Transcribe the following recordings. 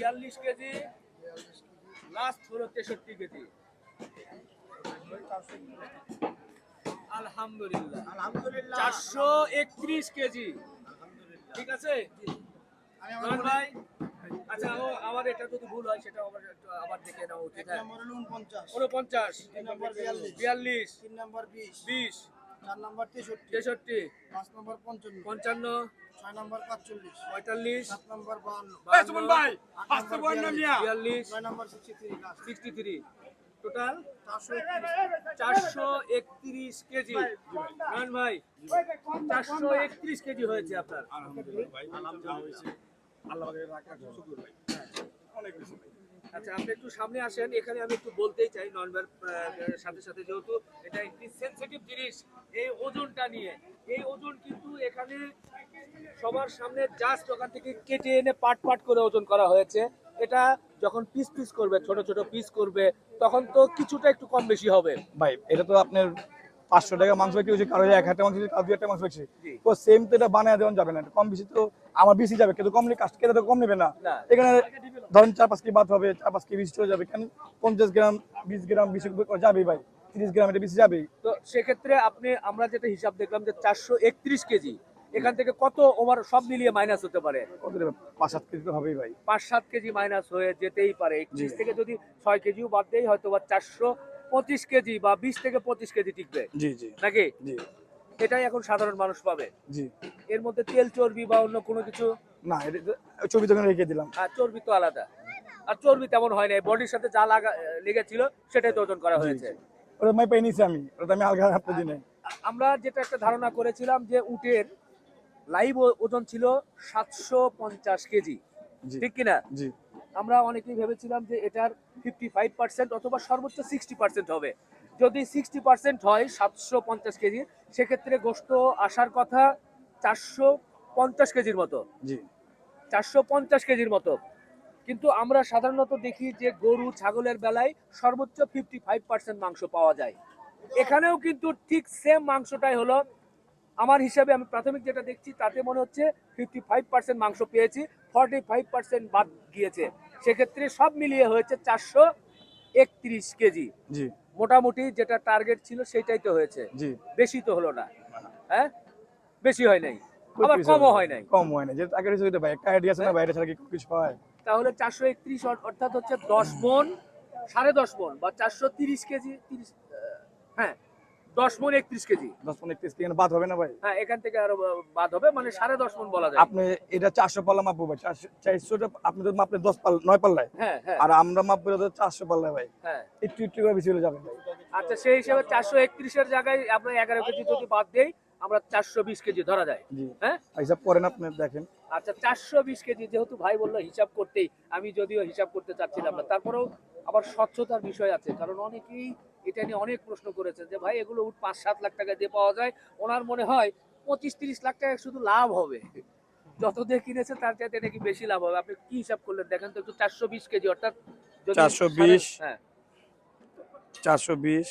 বিয়াল্লিশ KG last হলো তেষট্টি কেজি। আলহামদুলিল্লাহ। আলহামদুলিল্লাহ। চারশো একত্রিশ কেজি। ঠিক আছে? ভাই আচ্ছা ও আমার এটা যদি ভুল হয় সেটা আবার আবার দেখে উচিত হ্যাঁ। নম্বর হলো উনপঞ্চাশ উনপঞ্চাশ তিন নম্বর বিয়াল্লিশ। বিয়াল্লিশ। তিন নম্বর চার নম্বর তেষট্টি। তেষট্টি। পাঁচ নম্বর পঞ্চান্ন। পঞ্চান্ন। ছয় নম্বর পাঁচচল্লিশ। পঁয়তাল্লিশ। সাত নম্বর বাহান্ন। আট নম্বর বিয়াল্লিশ। Sixty three sixty three total চারশো একত্রিশ চারশো একত্রিশ কেজি। রহমান ভাই চারশো একত্রিশ কেজি হয়েছে আপনার। আচ্ছা আপনি একটু সামনে আসেন, এখানে আমি একটু বলতেই চাই ননভার সাথে সাথে যেহেতু এটা একটি সেনসিটিভ জিনিস, এই ওজনটা নিয়ে। এই ওজন কিন্তু এখানে সবার সামনে জাস্ট ওখান থেকে কেটে এনে পাট পাট করে ওজন করা হয়েছে। এটা যখন পিস পিস করবে, ছোট ছোট পিস করবে, তখন তো কিছুটা একটু কম বেশি হবে। ভাই, এটা তো আপনার পাঁচশো টাকা মাংস বিক্রি হচ্ছে কারও এক হাজার মাংস কারও দুই হাজার মাংস বিক্রি তো সেম তো এটা বানায় দেওয়া যাবে না কম বেশি তো আমার বেশি যাবে কিন্তু কম কাস্ট কেটে তো কম নেবে না। এখানে ধরেন চার পাঁচ কেজি বাদ হবে চার পাঁচ কেজি বেশি চলে যাবে কেন পঞ্চাশ গ্রাম বিশ গ্রাম বেশি যাবেই ভাই তিরিশ গ্রাম এটা বেশি যাবেই। তো সেক্ষেত্রে আপনি আমরা যেটা হিসাব দেখলাম যে চারশো একত্রিশ কেজি এখান থেকে কত ওভার সব মিলিয়ে মাইনাস হতে পারে? পাঁচ সাত কেজি তো হবেই ভাই। পাঁচ সাত কেজি মাইনাস হয়ে যেতেই পারে একত্রিশ থেকে যদি ছয় কেজিও বাদ দেয় হয়তো বা চারশো পঁচিশ কেজি বা বিশ থেকে পঁচিশ কেজি টিকবে? জি জি। নাকি? জি। এটাই এখন সাধারণ মানুষ পাবে? জি। এর মধ্যে তেল চর্বি বা অন্য কোনো কিছু? না এটা তো রেখে দিলাম। আর চর্বি তো আলাদা। আর চর্বি তেমন হয় না বডির সাথে যা লাগা লেগেছিল সেটাই তো ওজন করা হয়েছে। ওটা আমি পেয়ে আমি ওটা আমি আলগা হাতে দিনে। আমরা যেটা একটা ধারণা করেছিলাম যে উটের লাইভ ওজন ছিল সাতশো পঞ্চাশ কেজি। ঠিক কিনা? জি। আমরা অনেকেই ভেবেছিলাম যে এটার ফিফটি ফাইভ পার্সেন্ট অথবা সর্বোচ্চ সিক্সটি পার্সেন্ট হবে। যদি সিক্সটি পার্সেন্ট হয় সাতশো পঞ্চাশ কেজি সেক্ষেত্রে গোস্ত আসার কথা চারশো পঞ্চাশ কেজির মতো। জি। চারশো পঞ্চাশ কেজির মতো। কিন্তু আমরা সাধারণত দেখি যে গরু ছাগলের বেলায় সর্বোচ্চ ফিফটি ফাইভ পার্সেন্ট মাংস পাওয়া যায়। এখানেও কিন্তু ঠিক সেম মাংসটাই হলো। আমার হিসাবে আমি প্রাথমিক যেটা দেখছি তাতে মনে হচ্ছে ফিফটি ফাইভ পার্সেন্ট মাংস পেয়েছি ফর্টি ফাইভ পার্সেন্ট বাদ গিয়েছে। সেক্ষেত্রে সব মিলিয়ে হয়েছে চারশো একত্রিশ কেজি। মোটামুটি যেটা টার্গেট ছিল সেটাই তো হয়েছে। বেশি তো হলো না। হ্যাঁ? বেশি হয় নাই। আবার কমও হয় নাই। কম হয় না যেটা আগে হইতে ভাই একটা আইডিয়া আছে না বাইরে ছাড়া কি কিছু হয়? তাহলে চারশো একত্রিশ অর্থাৎ হচ্ছে দশ মন সাড়ে দশ মন বা চারশো তিরিশ কেজি তিরিশ হ্যাঁ দশ মন একত্রিশ কেজি। দশ মন একত্রিশ কেজি বাদ হবে না ভাই? হ্যাঁ এখান থেকে আরও বাদ হবে মানে সাড়ে দশ মন বলা যায়। আপনি এটা চারশো পাল্লা মাপবো ভাই চারশো চারশোটা আপনি যদি মাপলে দশ পাল্লা নয় পাল্লায় হ্যাঁ হ্যাঁ। আর আমরা মাপবো চারশো পাল্লায় ভাই। হ্যাঁ। একটু একটু করে বেশি হলে যাবে। আচ্ছা সেই হিসাবে চারশো একত্রিশের জায়গায় আপনার এগারো কেজি যদি বাদ দেই আমরা চারশো বিশ কেজি ধরা যায়। হ্যাঁ? হিসাব করেন আপনি দেখেন। আচ্ছা চারশো বিশ কেজি যেহেতু ভাই বলল হিসাব করতেই আমি যদিও হিসাব করতে চাচ্ছিলাম না। তারপরেও আবার স্বচ্ছতার বিষয় আছে কারণ অনেকেই এটা নিয়ে অনেক প্রশ্ন করেছে যে ভাই এগুলো উঠ পাঁচ সাত লাখ টাকা দিয়ে পাওয়া যায়। ওনার মনে হয় পঁচিশ তিরিশ লাখ টাকা শুধু লাভ হবে। যত দিয়ে কিনেছে তার চাইতে নাকি বেশি লাভ হবে। আপনি কি হিসাব করলেন? দেখেন তো একটু চারশো বিশ কেজি অর্থাৎ চারশো বিশ। হ্যাঁ। চারশো বিশ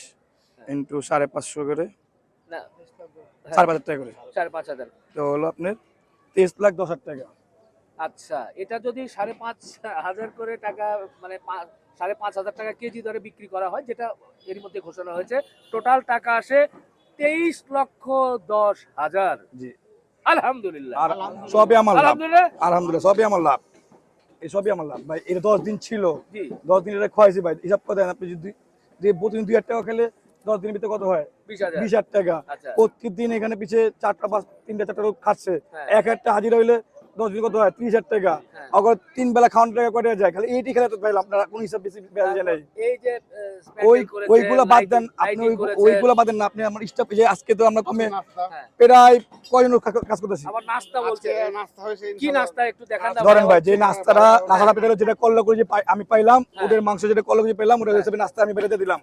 ইন্টু সাড়ে পাঁচশো করে। সাড়ে পাঁচ হাজার টাকা করে। সাড়ে পাঁচ হাজার। তো হলো আপনার তেইশ লাখ দশ হাজার টাকা। আচ্ছা এটা যদি সাড়ে পাঁচ হাজার করে টাকা মানে সাড়ে পাঁচ হাজার টাকা কেজি দরে বিক্রি করা হয় যেটা এর মধ্যে ঘোষণা হয়েছে টোটাল টাকা আসে তেইশ লক্ষ দশ হাজার। জি। আলহামদুলিল্লাহ। সবই আমার লাভ। আলহামদুলিল্লাহ। সবই আমার লাভ। এই সবই আমার লাভ। ভাই এটা দশ দিন ছিল। দশ দিন এটা খোয়াইছি ভাই। হিসাব করে দেন আপনি যদি যে প্রতিদিন দুই হাজার টাকা খেলে দশ দিনের ভিতরে কত হয়? বিশ হাজার। টাকা। আচ্ছা। প্রত্যেক দিন এখানে পিছিয়ে চারটা পাঁচ তিনটা চারটা লোক খাচ্ছে। হ্যাঁ। এক হাজার হাজিরা হইলে দশ দিন কত হয়? ত্রিশ হাজার টাকা। হ্যাঁ। অগর তিন বেলা খাওয়ান টাকা করে যায়? খালি এইটি খেলে তো ভাই আপনারা কোন হিসাব বেশি বেড়ে নাই। এই যে ওই ওইগুলো বাদ দেন। আপনি ওইগুলো বাদ দেন না। আপনি আমার স্টাফ যে আজকে তো আমরা কমে হ্যাঁ। প্রায় কয়জন লোক কাজ করতেছি? আবার নাস্তা বলছে। নাস্তা হয়েছে কি নাস্তা একটু দেখান ধরেন ভাই। যে নাস্তাটা নাস্তাটা পেটে যেটা কল্লা করে যে আমি পাইলাম হ্যাঁ। ওদের মাংস যেটা কল্লা করে পেলাম ওটা হিসেবে নাস্তা আমি বেড়েতে দিলাম।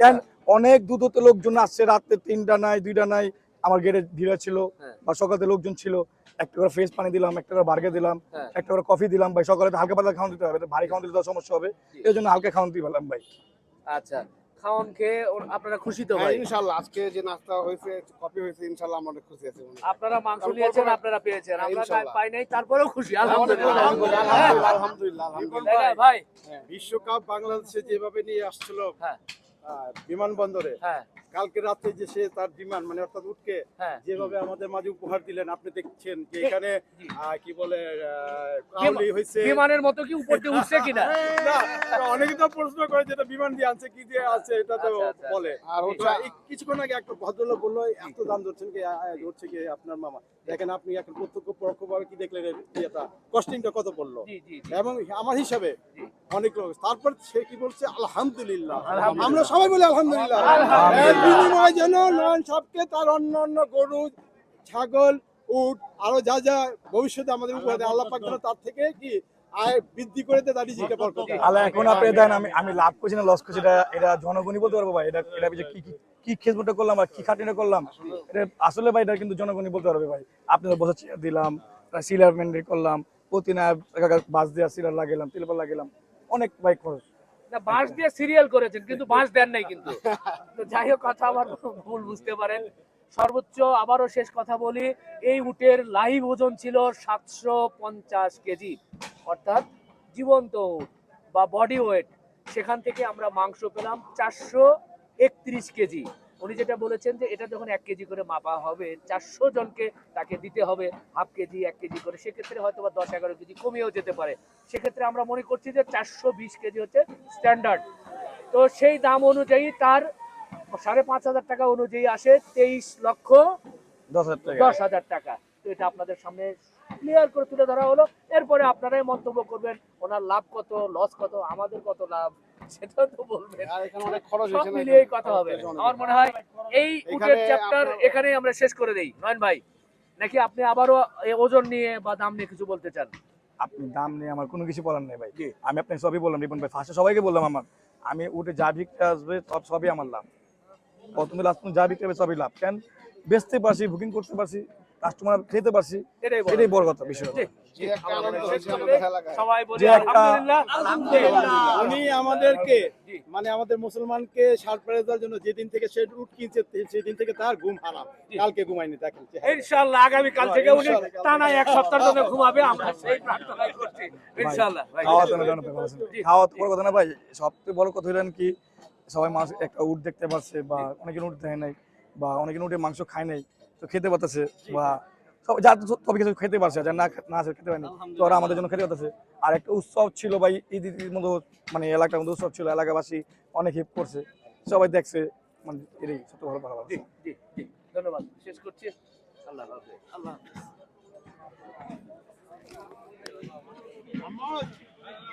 কেন? অনেক দুধতে লোকজন আসছে রাতে তিনটা নাই দুইটা নাই। আমার গেটে ভিড় ছিল হ্যাঁ। বা সকালে লোকজন ছিল। একটা করে ফ্রেশ পানি দিলাম একটা করে বার্গার দিলাম হ্যাঁ। একটা করে কফি দিলাম ভাই। সকালে হালকা পাতলা খাওয়ান দিতে হবে ভারী খাওয়ান দিলে তো সমস্যা হবে। এই জন্য হালকা খাওয়ান দিয়ে পেলাম ভাই। আচ্ছা খাওয়ান খেয়ে আপনারা খুশি তো ভাই? ইনশাল্লাহ আজকে যে নাস্তা হয়েছে কফি হয়েছে ইনশাল্লাহ আমরা খুশি আছি আপনারা মাংস তারপর নিয়েছেন পরে- আপনারা পেয়েছেন। আমরা পাই নাই তারপরেও খুশি আলহামদুলিল্লাহ। আলহামদুলিল্লাহ আলহামদুলিল্লাহ আলহামদুলিল্লাহ আলহামদুলিল্লাহ তাই না, ভাই। বিশ্বকাপ বাংলাদেশে যেভাবে নিয়ে আসছিল হ্যাঁ। বিমানবন্দরে। হ্যাঁ। কালকে রাতে যে সে তার বিমান মানে অর্থাৎ উঠকে হ্যাঁ। যেভাবে আমাদের মাঝে উপহার দিলেন আপনি দেখছেন যে এখানে কি বলে কাউলি হয়েছে। বিমানের মতো কি উপর দিয়ে উঠছে কিনা? না, অনেকে তো প্রশ্ন করে যেটা বিমান দিয়ে আনছে কি দিয়ে আছে এটা তো আচ্ছা, আচ্ছা, বলে। আর হচ্ছে কিছুক্ষণ আগে একটা ভদ্রলোক বলল এত দাম ধরছেন কি? ধরছে কি আপনার মামা? দেখেন আপনি এখন প্রত্যক্ষ পরোক্ষভাবে কি দেখলেন ইয়েটা? কস্টিংটা কত পড়ল? এবং আমার হিসাবে অনেক লোক তারপর সে কি বলছে? আলহামদুলিল্লাহ। আমরা সবাই বলি আলহামদুলিল্লাহ। বিনিময়ে যেন তার অন্য অন্য গরু, ছাগল, উট, আরও যা যা ভবিষ্যতে আমাদের উপহার দেয় আল্লাহ পাক যেন তার থেকে কি আয় বৃদ্ধি করে আমি লাভ করছি না লস করছি, এটা জনগণই বলতে পারব ভাই, এটা কি কি খেজমতটা করলাম আর কি খাটিটা করলাম আসলে ভাই, এটা কিন্তু জনগণই বলতে পারবে ভাই। চেয়ার দিলাম সিলার মেন্ডি করলাম প্রতি না বাস দেওয়া সিলার লাগালাম, তেলপাল লাগালাম, অনেক ভাই খরচ। না বাঁশ দিয়ে সিরিয়াল করেছেন কিন্তু বাঁশ দেন নাই কিন্তু। তো যাই হোক কথা আমার ভুল বুঝতে পারেন। সর্বোচ্চ আবারও শেষ কথা বলি এই উটের লাইভ ওজন ছিল সাতশো পঞ্চাশ কেজি। অর্থাৎ জীবন্ত উট বা বডি ওয়েট সেখান থেকে আমরা মাংস পেলাম চারশো একত্রিশ কেজি। উনি যেটা বলেছেন যে এটা যখন এক কেজি করে মাপা হবে চারশো জনকে তাকে দিতে হবে হাফ কেজি এক কেজি করে সেক্ষেত্রে হয়তো বা দশ এগারো কেজি কমিয়েও যেতে পারে। সেক্ষেত্রে আমরা মনে করছি যে চারশো বিশ কেজি হচ্ছে স্ট্যান্ডার্ড তো সেই দাম অনুযায়ী তার সাড়ে পাঁচ হাজার টাকা অনুযায়ী আসে তেইশ লক্ষ দশ হাজার টাকা। দশ হাজার টাকা। তো এটা আপনাদের সামনে ক্লিয়ার করে তুলে ধরা হলো। এরপরে আপনারাই মন্তব্য করবেন ওনার লাভ কত লস কত আমাদের কত লাভ সেটা তো বলবেন। আর এখানে অনেক খরচ সব মিলিয়েই কথা হবে। আমার মনে হয় এই উটের চ্যাপ্টার এখানেই আমরা শেষ করে দেই। নয়ন ভাই নাকি আপনি আবারও ওজন নিয়ে বা দাম নিয়ে কিছু বলতে চান? আপনি দাম নিয়ে আমার কোনো কিছু বলার নেই ভাই। আমি আপনাকে সবই বললাম রিপন ভাই। ফার্স্টে সবাইকে বললাম আমার। আমি উঠে যা বিক্রি আসবে সব সবই আমার লাভ। প্রথমে লাস্ট যা বিক্রি হবে সবই লাভ। কেন? বেচতে পারছি বুকিং করতে পারছি। কাস্টমার খেতে পারছি এটাই বড় কথা বিষয়। উনি আমাদেরকে মানে আমাদের মুসলমানকে সারপ্রাইজ দেওয়ার জন্য যেদিন থেকে সে রুট কিনছে সেদিন থেকে তার ঘুম হারাম। কালকে ঘুমায়নি দেখেন ইনশাআল্লাহ আগামী কাল থেকে উনি। টানা এক সপ্তাহের জন্য ঘুমাবে আমরা সেই প্রার্থনাই করছি। ইনশাআল্লাহ ভাই। খাওয়া তো না ভাই, ভালো খাওয়া তো বড় কথা না ভাই সবথেকে বড় কথা হলেন কি সবাই মাছ একটা উট দেখতে পারছে বা অনেকে উট দেখে নাই বা অনেকে উঠে মাংস খায় নাই। তো খেতে পারতেছে বা সব যা তো সব কিছু খেতে পারছে আর যারা না না আছে খেতে পারেনি। তো ওরা আমাদের জন্য খেতে পারতেছে। আর একটা উৎসব ছিল ভাই ঈদ ঈদের মতো মানে এলাকার মধ্যে উৎসব ছিল এলাকাবাসী অনেক হেল্প করছে। সবাই দেখছে মানে এটাই সবচেয়ে ভালো ভালো জি জি জি ধন্যবাদ। শেষ করছি। আল্লাহ হাফেজ। আল্লাহ